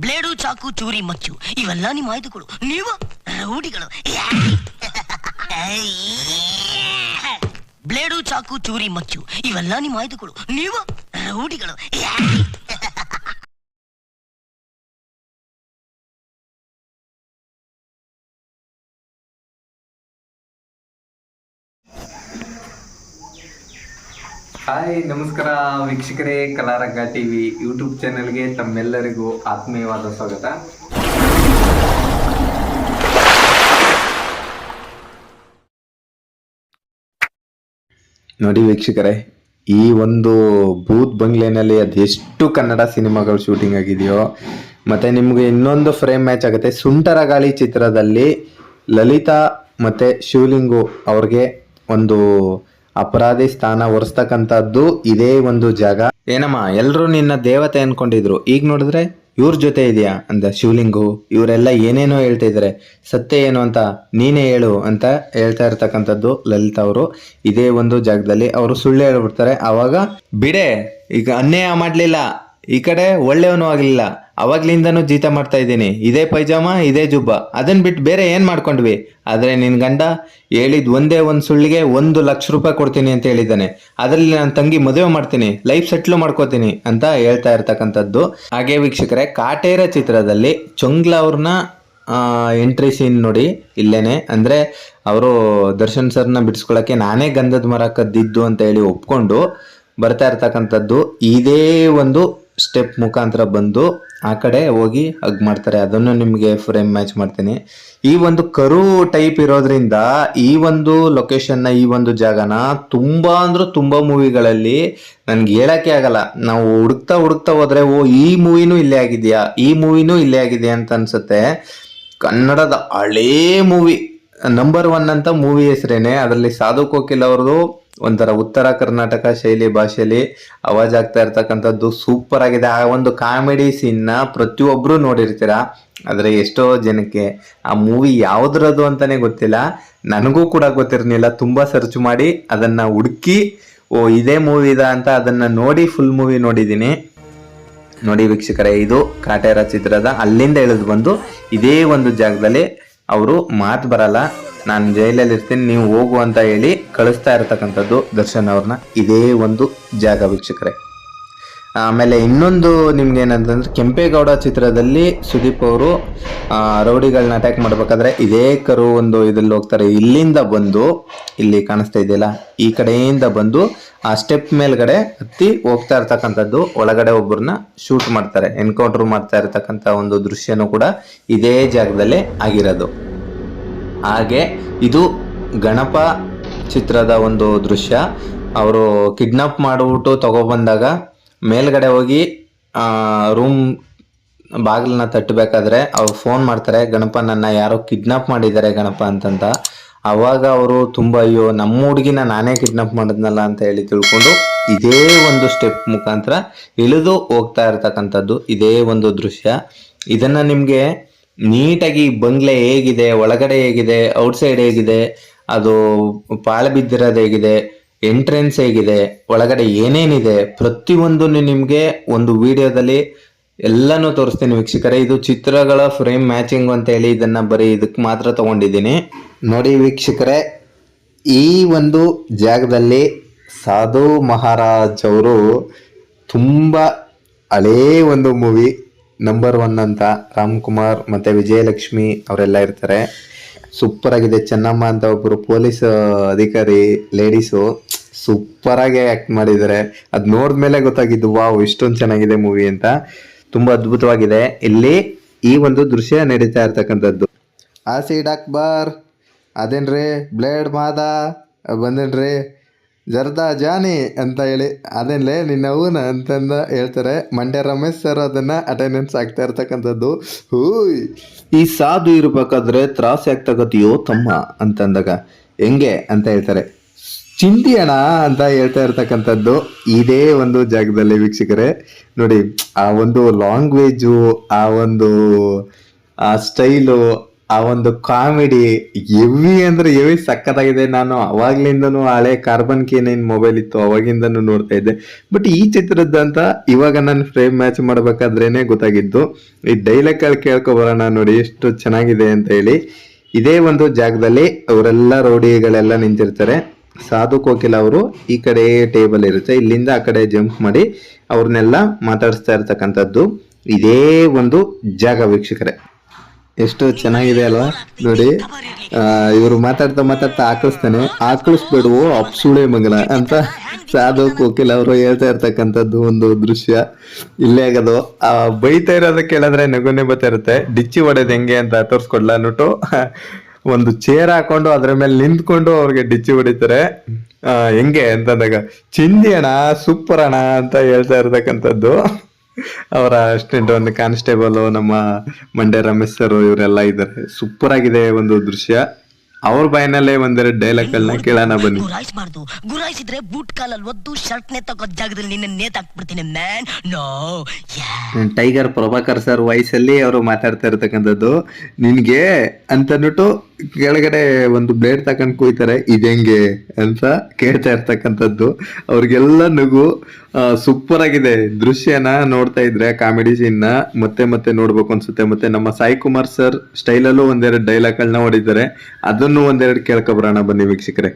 Blade ಚಾಕು ಚೂರಿ ಮಚ್ಚು ಇವೆಲ್ಲ ನಿಮ್ಮ ಆಯ್ದುಗಳು ನೀವು ರೌಡಿಗಳು ಬ್ಲೇಡು ಚಾಕು ಚೂರಿ ಮಚ್ಚು ಇವೆಲ್ಲ ನಿಮ್ಮ ಆಯ್ದುಗಳು ನೀವು ರೌಡಿಗಳು ಹಾಯ್, ನಮಸ್ಕಾರ ವೀಕ್ಷಕರೇ, ಕಲಾರಂಗ ಟಿವಿ ಯೂಟ್ಯೂಬ್ ಚಾನೆಲ್ಗೆ ತಮ್ಮೆಲ್ಲರಿಗೂ ಆತ್ಮೀಯವಾದ ಸ್ವಾಗತ. ನೋಡಿ ವೀಕ್ಷಕರೇ, ಈ ಒಂದು ಬೂತ್ ಬಂಗ್ಲೆನಲ್ಲಿ ಅದೆಷ್ಟು ಕನ್ನಡ ಸಿನಿಮಾಗಳು ಶೂಟಿಂಗ್ ಆಗಿದೆಯೋ, ಮತ್ತೆ ನಿಮಗೆ ಇನ್ನೊಂದು ಫ್ರೇಮ್ ಮ್ಯಾಚ್ ಆಗುತ್ತೆ. ಸುಂಟರ ಗಾಳಿ ಚಿತ್ರದಲ್ಲಿ ಲಲಿತಾ ಮತ್ತೆ ಶಿವಲಿಂಗು ಅವ್ರಿಗೆ ಒಂದು ಅಪರಾಧಿ ಸ್ಥಾನ ಒರೆಸ್ತಕ್ಕಂಥದ್ದು ಇದೇ ಒಂದು ಜಾಗ. ಏನಮ್ಮ ಎಲ್ಲರೂ ನಿನ್ನ ದೇವತೆ ಅನ್ಕೊಂಡಿದ್ರು. ಈಗ ನೋಡಿದ್ರೆ ಇವ್ರ ಜೊತೆ ಇದೆಯಾ? ಅಂದ ಶಿವಲಿಂಗು. ಇವರೆಲ್ಲ ಏನೇನೋ ಹೇಳ್ತಾ ಇದ್ದಾರೆ ಸತ್ಯ ಏನು ಅಂತ ನೀನೇ ಹೇಳು ಅಂತ ಹೇಳ್ತಾ ಇರ್ತಕ್ಕಂಥದ್ದು ಲಲಿತಾ ಅವರು. ಇದೇ ಒಂದು ಜಾಗದಲ್ಲಿ ಅವರು ಸುಳ್ಳು ಹೇಳ್ಬಿಡ್ತಾರೆ. ಅವಾಗ ಬಿಡೆ, ಈಗ ಅನ್ಯಾಯ ಮಾಡ್ಲಿಲ್ಲ. ಈ ಕಡೆ ಒಳ್ಳೆಯವನು ಆಗಲಿಲ್ಲ. ಅವಾಗ್ಲಿಂದನೂ ಜೀತ ಮಾಡ್ತಾ ಇದ್ದೀನಿ. ಇದೇ ಪೈಜಾಮ, ಇದೇ ಜುಬ್ಬ. ಅದನ್ನ ಬಿಟ್ಟು ಬೇರೆ ಏನ್ ಮಾಡ್ಕೊಂಡ್ವಿ? ಆದ್ರೆ ನಿನ್ ಗಂಡ ಹೇಳಿದ್ ಒಂದೇ ಒಂದ್ ಸುಳ್ಳಿಗೆ ಒಂದು ಲಕ್ಷ ರೂಪಾಯಿ ಕೊಡ್ತೀನಿ ಅಂತ ಹೇಳಿದ್ದಾನೆ. ಅದರಲ್ಲಿ ನನ್ನ ತಂಗಿ ಮದುವೆ ಮಾಡ್ತೀನಿ. ಲೈಫ್ ಸೆಟ್ಲ್ ಮಾಡ್ಕೋತೀನಿ ಅಂತ ಹೇಳ್ತಾ ಇರ್ತಕ್ಕಂಥದ್ದು. ಹಾಗೆ ವೀಕ್ಷಕರೇ, ಕಾಟೇರ ಚಿತ್ರದಲ್ಲಿ ಚೊಂಗ್ಲ ಅವ್ರನ್ನ ಎಂಟ್ರಿ ಸೀನ್ ನೋಡಿ ಇಲ್ಲೇನೆ. ಅಂದ್ರೆ ಅವರು ದರ್ಶನ್ ಸರ್ನ ಬಿಡಿಸ್ಕೊಳಕ್ಕೆ ನಾನೇ ಗಂಧದ ಮರ ಕದ್ದಿದ್ದು ಅಂತ ಹೇಳಿ ಒಪ್ಕೊಂಡು ಬರ್ತಾ ಇರ್ತಕ್ಕಂಥದ್ದು. ಇದೇ ಒಂದು ಸ್ಟೆಪ್ ಮುಖಾಂತರ ಬಂದು ಆ ಕಡೆ ಹೋಗಿ ಹಗ್ ಮಾಡ್ತಾರೆ. ಅದನ್ನು ನಿಮಗೆ ಫ್ರೇಮ್ ಮ್ಯಾಚ್ ಮಾಡ್ತೀನಿ. ಈ ಒಂದು ಕರು ಟೈಪ್ ಇರೋದ್ರಿಂದ ಈ ಒಂದು ಲೊಕೇಶನ್ನ ಈ ಒಂದು ಜಾಗನ ತುಂಬ ಅಂದ್ರೆ ತುಂಬ ಮೂವಿಗಳಲ್ಲಿ ನನ್ಗೆ ಹೇಳಕ್ಕೆ ಆಗಲ್ಲ. ನಾವು ಹುಡುಕ್ತಾ ಹುಡುಕ್ತಾ ಹೋದ್ರೆ, ಓ, ಈ ಮೂವಿನೂ ಇಲ್ಲೇ ಆಗಿದೆಯಾ? ಈ ಮೂವಿನೂ ಇಲ್ಲೇ ಆಗಿದೆಯಾ ಅಂತ ಅನ್ಸುತ್ತೆ. ಕನ್ನಡದ ಹಳೇ ಮೂವಿ ನಂಬರ್ ಒನ್ ಅಂತ ಮೂವಿ ಹೆಸರೇನೆ. ಅದರಲ್ಲಿ ಸಾಧು ಕೋಕಿಲ್ ಅವ್ರದ್ದು ಒಂಥರ ಉತ್ತರ ಕರ್ನಾಟಕ ಶೈಲಿ ಭಾಷೆಯಲ್ಲಿ ಅವಾಜ್ ಆಗ್ತಾ ಇರ್ತಕ್ಕಂಥದ್ದು ಸೂಪರ್ ಆಗಿದೆ. ಆ ಒಂದು ಕಾಮಿಡಿ ಸೀನ್ನ ಪ್ರತಿಯೊಬ್ಬರು ನೋಡಿರ್ತೀರ? ಆದರೆ ಎಷ್ಟೋ ಜನಕ್ಕೆ ಆ ಮೂವಿ ಯಾವ್ದ್ರದ್ದು ಅಂತಾನೆ ಗೊತ್ತಿಲ್ಲ. ನನಗೂ ಕೂಡ ಗೊತ್ತಿರಲಿಲ್ಲ. ತುಂಬಾ ಸರ್ಚ್ ಮಾಡಿ ಅದನ್ನ ಹುಡುಕಿ, ಓ, ಇದೇ ಮೂವಿದಾ ಅಂತ ಅದನ್ನ ನೋಡಿ ಫುಲ್ ಮೂವಿ ನೋಡಿದ್ದೀನಿ. ನೋಡಿ ವೀಕ್ಷಕರೇ, ಇದು ಕಾಟೇರ ಚಿತ್ರದ ಅಲ್ಲಿಂದ ಇಳಿದು ಬಂದು ಇದೇ ಒಂದು ಜಾಗದಲ್ಲಿ ಅವರು ಮಾತು ಬರಲ್ಲ. ನಾನು ಜೈಲಲ್ಲಿ ಇರ್ತೀನಿ ನೀವು ಹೋಗು ಅಂತ ಹೇಳಿ ಕಳಿಸ್ತಾ ಇರತಕ್ಕಂಥದ್ದು ದರ್ಶನ್ ಅವ್ರನ್ನ. ಇದೇ ಒಂದು ಜಾಗ ವೀಕ್ಷಕರೇ. ಆಮೇಲೆ ಇನ್ನೊಂದು ನಿಮ್ಗೆ ಏನಂತಂದ್ರೆ ಕೆಂಪೇಗೌಡ ಚಿತ್ರದಲ್ಲಿ ಸುದೀಪ್ ಅವರು ರೌಡಿಗಳನ್ನ ಅಟ್ಯಾಕ್ ಮಾಡ್ಬೇಕಾದ್ರೆ ಇದೇ ಕರು ಒಂದು ಇದ್ರಲ್ಲಿ ಹೋಗ್ತಾರೆ. ಇಲ್ಲಿಂದ ಬಂದು, ಇಲ್ಲಿ ಕಾಣಿಸ್ತಾ ಇದೆಯಲ್ಲ, ಈ ಕಡೆಯಿಂದ ಬಂದು ಆ ಸ್ಟೆಪ್ ಮೇಲ್ಗಡೆ ಹತ್ತಿ ಹೋಗ್ತಾ ಇರ್ತಕ್ಕಂಥದ್ದು. ಒಳಗಡೆ ಒಬ್ಬರನ್ನ ಶೂಟ್ ಮಾಡ್ತಾರೆ. ಎನ್ಕೌಂಟರ್ ಮಾಡ್ತಾ ಇರತಕ್ಕಂತ ಒಂದು ದೃಶ್ಯನೂ ಕೂಡ ಇದೇ ಜಾಗದಲ್ಲಿ ಆಗಿರೋದು. ಹಾಗೆ ಇದು ಗಣಪ ಚಿತ್ರದ ಒಂದು ದೃಶ್ಯ. ಅವರು ಕಿಡ್ನಾಪ್ ಮಾಡಿಬಿಟ್ಟು ತಗೊಬಂದಾಗ ಮೇಲ್ಗಡೆ ಹೋಗಿ ರೂಮ್ ಬಾಗಿಲನ್ನ ತಟ್ಟಬೇಕಾದ್ರೆ ಅವ್ರು ಫೋನ್ ಮಾಡ್ತಾರೆ, ಗಣಪ, ನನ್ನ ಯಾರೋ ಕಿಡ್ನಾಪ್ ಮಾಡಿದ್ದಾರೆ ಗಣಪ ಅಂತಂತ. ಅವಾಗ ಅವರು ತುಂಬ, ಅಯ್ಯೋ, ನಮ್ಮ ಹುಡುಗಿನ ನಾನೇ ಕಿಡ್ನಾಪ್ ಮಾಡಿದ್ನಲ್ಲ ಅಂತ ಹೇಳಿ ತಿಳ್ಕೊಂಡು ಇದೇ ಒಂದು ಸ್ಟೆಪ್ ಮುಖಾಂತರ ಇಳಿದು ಹೋಗ್ತಾ ಇರ್ತಕ್ಕಂಥದ್ದು ಇದೇ ಒಂದು ದೃಶ್ಯ. ಇದನ್ನ ನಿಮಗೆ ನೀಟಾಗಿ ಬಂಗ್ಲೆ ಹೇಗಿದೆ, ಒಳಗಡೆ ಹೇಗಿದೆ ಔಟ್ಸೈಡ್ ಹೇಗಿದೆ ಅದು ಪಾಳು ಬಿದ್ದಿರೋದು ಹೇಗಿದೆ ಎಂಟ್ರೆನ್ಸ್ ಹೇಗಿದೆ, ಒಳಗಡೆ ಏನೇನಿದೆ ಪ್ರತಿಯೊಂದು ನಿಮಗೆ ಒಂದು ವಿಡಿಯೋದಲ್ಲಿ ಎಲ್ಲನೂ ತೋರಿಸ್ತೀನಿ ವೀಕ್ಷಕರೇ. ಇದು ಚಿತ್ರಗಳ ಫ್ರೇಮ್ ಮ್ಯಾಚಿಂಗ್ ಅಂತ ಹೇಳಿ ಇದನ್ನು ಬರೀ ಇದಕ್ಕೆ ಮಾತ್ರ ತಗೊಂಡಿದ್ದೀನಿ. ನೋಡಿ ವೀಕ್ಷಕರೇ, ಈ ಒಂದು ಜಾಗದಲ್ಲಿ ಸಾಧು ಮಹಾರಾಜ್ ಅವರು ತುಂಬ ಹಳೇ ಒಂದು ಮೂವಿ ನಂಬರ್ ಒನ್ ಅಂತ ರಾಮ್ ಕುಮಾರ್ ಮತ್ತೆ ವಿಜಯಲಕ್ಷ್ಮಿ ಅವರೆಲ್ಲ ಇರ್ತಾರೆ. ಸೂಪರ್ ಆಗಿದೆ. ಚೆನ್ನಮ್ಮ ಅಂತ ಒಬ್ಬರು ಪೊಲೀಸ್ ಅಧಿಕಾರಿ ಲೇಡೀಸು ಸೂಪರ್ ಆಗಿ ಆಕ್ಟ್ ಮಾಡಿದ್ದಾರೆ ಅದ್ ನೋಡಿದ್ಮೇಲೆ ಗೊತ್ತಾಗಿದ್ದು, ವಾವ್, ಇಷ್ಟೊಂದು ಚೆನ್ನಾಗಿದೆ ಮೂವಿ ಅಂತ. ತುಂಬಾ ಅದ್ಭುತವಾಗಿದೆ. ಇಲ್ಲಿ ಈ ಒಂದು ದೃಶ್ಯ ನಡೀತಾ ಇರ್ತಕ್ಕಂಥದ್ದು. ಆಸಿಡ್ ಅಕ್ಬರ್, ಅದೇನ್ರಿ, ಬ್ಲೇಡ್ ಮಾದ, ಬಂದೇನ್ರಿ ಜರ್ದಾ ಜಾನಿ ಅಂತ ಹೇಳಿ. ಅದೇನ್ಲೇ, ನಿನ್ನ ಅಂತಂದ ಹೇಳ್ತಾರೆ. ಮಂಡ್ಯ ರಮೇಶ್ ಸರ್ ಅದನ್ನ ಅಟೆಂಡೆನ್ಸ್ ಆಗ್ತಾ ಇರ್ತಕ್ಕಂಥದ್ದು. ಹೂಯ್! ಈ ಸಾಧು ಇರ್ಬೇಕಾದ್ರೆ ತ್ರಾಸ ಆಗ್ತಗತಿಯೋ ತಮ್ಮ ಅಂತಂದಾಗ. ಹೆಂಗೆ ಅಂತ ಹೇಳ್ತಾರೆ. ಚಿಂದಿ ಅಣ್ಣ ಅಂತ ಹೇಳ್ತಾ ಇರ್ತಕ್ಕಂಥದ್ದು. ಇದೇ ಒಂದು ಜಾಗದಲ್ಲಿ ವೀಕ್ಷಕರೇ. ನೋಡಿ, ಆ ಒಂದು ಲಾಂಗ್ವೇಜು ಆ ಒಂದು, ಆ ಸ್ಟೈಲು ಆ ಒಂದು ಕಾಮಿಡಿ ಎವಿ ಅಂದ್ರೆ ಎವಿ ಸಕ್ಕತ್ತಾಗಿದೆ ನಾನು ಅವಾಗ್ಲಿಂದನೂ ಹಳೆ ಕಾರ್ಬನ್ ಕೆ ನೈನ್ ಮೊಬೈಲ್ ಇತ್ತು, ಅವಾಗಿಂದನೂ ನೋಡ್ತಾ ಇದ್ದೆ. ಬಟ್ ಈ ಚಿತ್ರದಂತ ಇವಾಗ ನಾನು ಫ್ರೇಮ್ ಮ್ಯಾಚ್ ಮಾಡ್ಬೇಕಾದ್ರೇನೆ ಗೊತ್ತಾಗಿದ್ದು, ಈ ಡೈಲಾಗ್ ಕೇಳ್ಕೊಬರೋಣ ನೋಡಿ ಎಷ್ಟು ಚೆನ್ನಾಗಿದೆ ಅಂತ ಹೇಳಿ. ಇದೇ ಒಂದು ಜಾಗದಲ್ಲಿ ಅವರೆಲ್ಲ ರೌಡಿಗಳೆಲ್ಲ ನಿಂತಿರ್ತಾರೆ. ಸಾಧು ಕೋಕಿಲ ಅವರು ಈ ಕಡೆ ಟೇಬಲ್ ಇರುತ್ತೆ. ಇಲ್ಲಿಂದ ಆ ಕಡೆ ಜಂಪ್ ಮಾಡಿ ಅವ್ರನ್ನೆಲ್ಲ ಮಾತಾಡಿಸ್ತಾ ಇರ್ತಕ್ಕಂಥದ್ದು. ಇದೇ ಒಂದು ಜಾಗ ವೀಕ್ಷಕರೇ. ಎಷ್ಟು ಚೆನ್ನಾಗಿದೆ ಅಲ್ವಾ? ನೋಡಿ ಇವರು ಮಾತಾಡ್ತಾ ಮಾತಾಡ್ತಾ ಆಕಳಿಸ್ತಾನೆ. ಆಕಳಿಸ್ಬೇಡುವು, ಅಪ್ಸುಳೆ ಮಗನ ಅಂತ ಸಾಧು ಕೋಕಿಲ್ ಅವರು ಹೇಳ್ತಾ ಇರ್ತಕ್ಕಂಥದ್ದು ಒಂದು ದೃಶ್ಯ. ಇಲ್ಲೇ ಆಗೋದು. ಆ, ಬೈತಾ ಇರೋದಕ್ಕೆ ಕೇಳಿದ್ರೆ ನಗುನೆ ಬರ್ತಾ ಇರುತ್ತೆ. ಡಿಚ್ಚಿ ಹೊಡೆದ್ ಹೆಂಗೆ ಅಂತ ತೋರಿಸ್ಕೊಡ್ಲ ಅನ್ಬಿಟ್ಟು ಒಂದು ಚೇರ್ ಹಾಕೊಂಡು ಅದ್ರ ಮೇಲೆ ನಿಂತ್ಕೊಂಡು ಅವ್ರಿಗೆ ಡಿಚ್ಚಿ ಹೊಡಿತಾರೆ. ಹೆಂಗೆ ಅಂತಂದಾಗ ಚಿಂದಿ ಅಣ್ಣ ಸೂಪರ್ ಅಣ್ಣ ಅಂತ ಹೇಳ್ತಾ ಇರ್ತಕ್ಕಂಥದ್ದು. ಅವರ ಅಸಿಸ್ಟೆಂಟ್ ಒಂದು ಕಾನ್ಸ್ಟೇಬಲ್ ನಮ್ಮ ಮಂಡ್ಯ ರಮೇಶ್ ಸರ್ ಇವರೆಲ್ಲ ಇದ್ದಾರೆ. ಸೂಪರ್ ಆಗಿದೆ ಒಂದು ದೃಶ್ಯ. ಅವ್ರ ಬಾಯಿನಲ್ಲೇ ಒಂದೆರಡು ಡೈಲಾಗ್ ಗಳನ್ನ ಕೇಳೋಣ ಬನ್ನಿ. ಗುರಾಯಿಸ್ಬಾರ್ದು. ಗುರಾಯಿಸಿದ್ರೆ ಬೂಟ್ ಕಾಲಲ್ಲಿ ಒದ್ದು ಶರ್ಟ್ ನೇ ತಗೋ ಜಾಗದಲ್ಲಿ ನಿನ್ನ ನೇತಾಕ್ಬಿಡ್ತೀನಿ man no tiger Prabhakar sir ವಾಯ್ಸಲ್ಲಿ ಅವರು ಮಾತಾಡ್ತಾ ಇರ್ತಕ್ಕಂಥದ್ದು. ನಿನ್ಗೆ ಅಂತನ್ಬಿಟ್ಟು ಕೆಳಗಡೆ ಒಂದು ಬ್ಲೇಡ್ ತಕೊಂಡ್ ಕೂಯ್ತಾರೆ. ಇದೆಂಗೆ ಅಂತ ಕೇಳ್ತಾ ಇರ್ತಕ್ಕಂಥದ್ದು. ಅವ್ರಿಗೆಲ್ಲ ನಗು ಸೂಪರ್ ಆಗಿದೆ. ದೃಶ್ಯನ ನೋಡ್ತಾ ಇದ್ರೆ ಕಾಮಿಡಿ ಸೀನ್ನ ಮತ್ತೆ ಮತ್ತೆ ನೋಡ್ಬೇಕು ಅನ್ಸುತ್ತೆ. ಮತ್ತೆ ನಮ್ಮ ಸಾಯಿ ಕುಮಾರ್ ಸರ್ ಸ್ಟೈಲಲ್ಲೂ ಒಂದೆರಡು ಡೈಲಾಗ್ ಗಳನ್ನ ಹೊಡಿತಾರೆ. ಅದನ್ನು ಒಂದೆರಡು ಕೇಳ್ಕೊಬರೋಣ ಬನ್ನಿ ವೀಕ್ಷಕರೇ.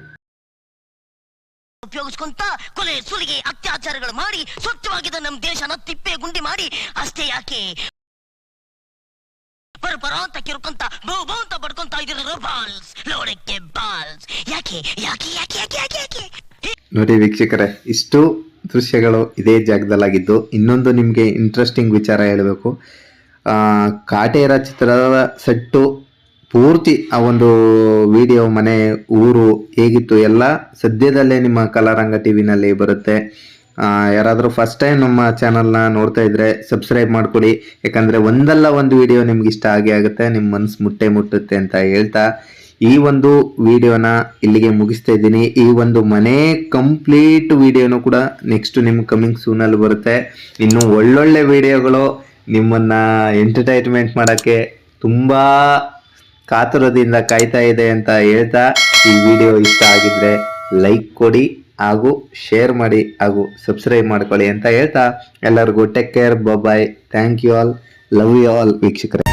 ಉಪಯೋಗಿಸ್ಕೊಂತ ಕೊಲೆ ಸುಲಿಗೆ ಅತ್ಯಾಚಾರಗಳು ಮಾಡಿ ಸ್ವಚ್ಛವಾಗಿದ್ದ ನಮ್ಮ ದೇಶನ ತಿಪ್ಪೆ ಗುಂಡಿ ಮಾಡಿ ಅಷ್ಟೇ ಯಾಕೆ? ಬರು ಬರ ಅಂತ ಕಿರ್ಕೊಂತ ಬೌ ಬೌ ಅಂತ ಬಡ್ಕೊಂತ ಇದ್ರ ಬಾಲ್ಸ್ ಲೋಡಕ್ಕೆ ಬಾಲ್ಸ್. ಯಾಕೆ ಯಾಕೆ ಯಾಕೆ ಯಾಕೆ ಯಾಕೆ ಯಾಕೆ? ನೋಡಿ ವೀಕ್ಷಕರೇ ಇಷ್ಟು ದೃಶ್ಯಗಳು ಇದೇ ಜಾಗದಲ್ಲಾಗಿದ್ದು ಇನ್ನೊಂದು ನಿಮಗೆ ಇಂಟ್ರೆಸ್ಟಿಂಗ್ ವಿಚಾರ ಹೇಳಬೇಕು. ಕಾಟೇರ ಚಿತ್ರದ ಸೆಟ್ಟು ಪೂರ್ತಿ ಆ ಒಂದು ವಿಡಿಯೋ ಮನೆ, ಊರು ಹೇಗಿತ್ತು ಎಲ್ಲ ಸದ್ಯದಲ್ಲೇ ನಿಮ್ಮ ಕಲಾರಂಗ ಟಿ ವಿನಲ್ಲಿ ಬರುತ್ತೆ ಯಾರಾದರೂ ಫಸ್ಟ್ ಟೈಮ್ ನಮ್ಮ ಚಾನಲ್ನ ನೋಡ್ತಾ ಇದ್ರೆ ಸಬ್ಸ್ಕ್ರೈಬ್ ಮಾಡಿಕೊಡಿ. ಯಾಕಂದರೆ ಒಂದಲ್ಲ ಒಂದು ವಿಡಿಯೋ ನಿಮ್ಗೆ ಇಷ್ಟ ಆಗೇ ಆಗುತ್ತೆ ನಿಮ್ಮ ಮನಸ್ಸು ಮುಟ್ಟೆ ಮುಟ್ಟುತ್ತೆ ಅಂತ ಹೇಳ್ತಾ ಈ ಒಂದು ವಿಡಿಯೋನ ಇಲ್ಲಿಗೆ ಮುಗಿಸ್ತಾ ಇದ್ದೀನಿ. ಈ ಒಂದು ಮನೆ ಕಂಪ್ಲೀಟ್ ವಿಡಿಯೋನು ಕೂಡ ನೆಕ್ಸ್ಟ್ ನಿಮ್ಮ ಕಮಿಂಗ್ ಸೂನಲ್ಲಿ ಬರುತ್ತೆ. ಇನ್ನು ಒಳ್ಳೊಳ್ಳೆ ವಿಡಿಯೋಗಳು ನಿಮ್ಮನ್ನು ಎಂಟರ್ಟೈನ್ಮೆಂಟ್ ಮಾಡೋಕ್ಕೆ ತುಂಬ ಕಾತುರದಿಂದ ಕಾಯ್ತಾ ಇದೆ ಅಂತ ಹೇಳ್ತಾ ಈ ವಿಡಿಯೋ ಇಷ್ಟ ಆಗಿದ್ರೆ ಲೈಕ್ ಕೊಡಿ ಹಾಗೂ ಶೇರ್ ಮಾಡಿ ಹಾಗೂ ಸಬ್ಸ್ಕ್ರೈಬ್ ಮಾಡ್ಕೊಳ್ಳಿ ಅಂತ ಹೇಳ್ತಾ. ಎಲ್ಲರಿಗೂ take care bye thank you all. Love you all, ವೀಕ್ಷಕರೇ.